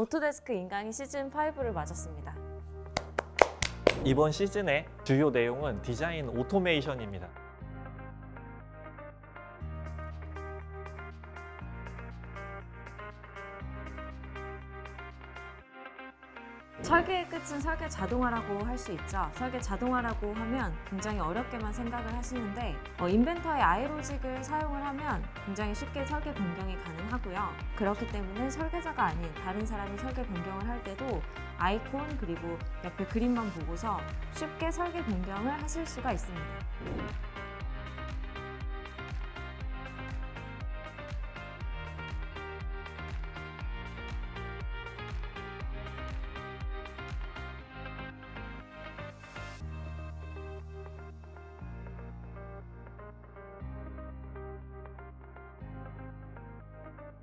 오토데스크 인강이 시즌 5를 맞았습니다. 이번 시즌의 주요 내용은 디자인 오토메이션입니다. 설계의 끝은 설계 자동화라고 할 수 있죠. 설계 자동화라고 하면 굉장히 어렵게만 생각을 하시는데 어, 인벤터의 아이로직을 사용을 하면 굉장히 쉽게 설계 변경이 가능하고요. 그렇기 때문에 설계자가 아닌 다른 사람이 설계 변경을 할 때도 아이콘 그리고 옆에 그림만 보고서 쉽게 설계 변경을 하실 수가 있습니다.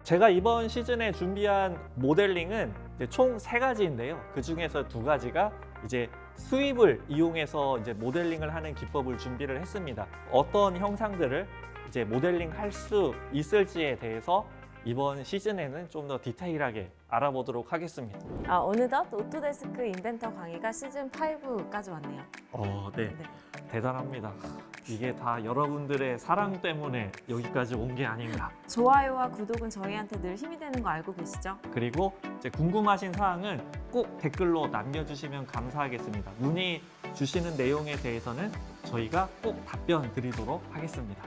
제가 이번 시즌에 준비한 모델링은 총 세 가지인데요. 그 중에서 두 가지가 이제 수입을 이용해서 이제 모델링을 하는 기법을 준비를 했습니다. 어떤 형상들을 이제 모델링 할 수 있을지에 대해서 이번 시즌에는 좀 더 디테일하게 알아보도록 하겠습니다. 아, 어느덧 오토데스크 인벤터 강의가 시즌 5까지 왔네요. 어, 네. 네. 대단합니다. 이게 다 여러분들의 사랑 때문에 여기까지 온 게 아닌가. 좋아요와 구독은 저희한테 늘 힘이 되는 거 알고 계시죠? 그리고 이제 궁금하신 사항은 꼭 댓글로 남겨주시면 감사하겠습니다. 문의 주시는 내용에 대해서는 저희가 꼭 답변 드리도록 하겠습니다.